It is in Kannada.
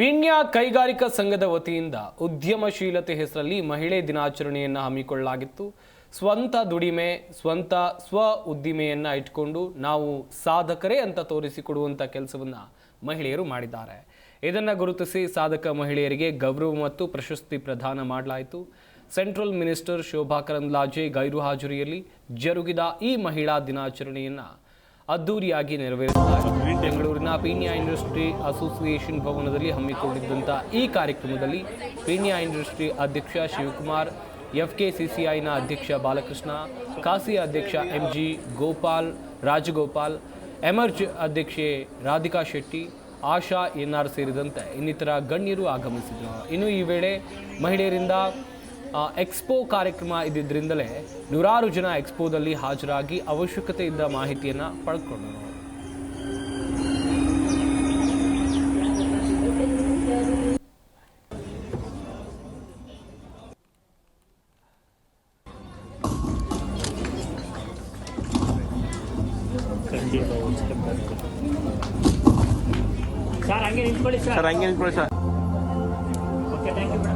ಪಿಣ್ಯ ಕೈಗಾರಿಕಾ ಸಂಘದ ವತಿಯಿಂದ ಉದ್ಯಮಶೀಲತೆ ಹೆಸರಲ್ಲಿ ಮಹಿಳೆ ದಿನಾಚರಣೆಯನ್ನು ಹಮ್ಮಿಕೊಳ್ಳಲಾಗಿತ್ತು. ಸ್ವಂತ ದುಡಿಮೆ, ಸ್ವಂತ ಸ್ವ ಉದ್ದಿಮೆಯನ್ನು ಇಟ್ಕೊಂಡು ನಾವು ಸಾಧಕರೇ ಅಂತ ತೋರಿಸಿಕೊಡುವಂಥ ಕೆಲಸವನ್ನು ಮಹಿಳೆಯರು ಮಾಡಿದ್ದಾರೆ. ಇದನ್ನು ಗುರುತಿಸಿ ಸಾಧಕ ಮಹಿಳೆಯರಿಗೆ ಗೌರವ ಮತ್ತು ಪ್ರಶಸ್ತಿ ಪ್ರದಾನ ಮಾಡಲಾಯಿತು. ಸೆಂಟ್ರಲ್ ಮಿನಿಸ್ಟರ್ ಶೋಭಾ ಕರಂದ್ಲಾಜೆ ಗೈರು ಹಾಜರಿಯಲ್ಲಿ ಜರುಗಿದ ಈ ಮಹಿಳಾ ದಿನಾಚರಣೆಯನ್ನು ಅದ್ದೂರಿಯಾಗಿ ನೆರವೇರಿಸಿದ್ದಾರೆ. ಬೆಂಗಳೂರಿನ ಪೀಣ್ಯ ಇಂಡಸ್ಟ್ರಿ ಅಸೋಸಿಯೇಷನ್ ಭವನದಲ್ಲಿ ಹಮ್ಮಿಕೊಂಡಿದ್ದಂಥ ಈ ಕಾರ್ಯಕ್ರಮದಲ್ಲಿ ಪೀಣ್ಯ ಇಂಡಸ್ಟ್ರಿ ಅಧ್ಯಕ್ಷ ಶಿವಕುಮಾರ್ ಎಫ್ ಕೆ ಸಿಸಿಐನ ಅಧ್ಯಕ್ಷ ಬಾಲಕೃಷ್ಣ ಕಾಸಿ ಅಧ್ಯಕ್ಷ M G Gopal, Rajagopal, emerge ಅಧ್ಯಕ್ಷೆ ರಾಧಿಕಾ ಶೆಟ್ಟಿ, ಆಶಾ ಎನ್ ಆರ್ ಸೇರಿದಂತೆ ಇನ್ನಿತರ ಗಣ್ಯರು ಆಗಮಿಸಿದರು ಇನ್ನು ಈ ವೇಳೆ ಮಹಿಳೆಯರಿಂದ ಎಕ್ಸ್ಪೋ ಕಾರ್ಯಕ್ರಮ ಇದ್ದಿದ್ದರಿಂದಲೇ ನೂರಾರು ಜನ ಎಕ್ಸ್ಪೋದಲ್ಲಿ ಹಾಜರಾಗಿ ಅವಶ್ಯಕತೆ ಇದ್ದ ಮಾಹಿತಿಯನ್ನು ಪಡೆದುಕೊಂಡರು ಸರ್ ಹಂಗೆ ನಿಂತ್ಕೊಳ್ಳಿ ಸರ್. ಸರ್ ಹಂಗೆ ನಿಂತ್ಕೊಳ್ಳಿ sir. Okay thank you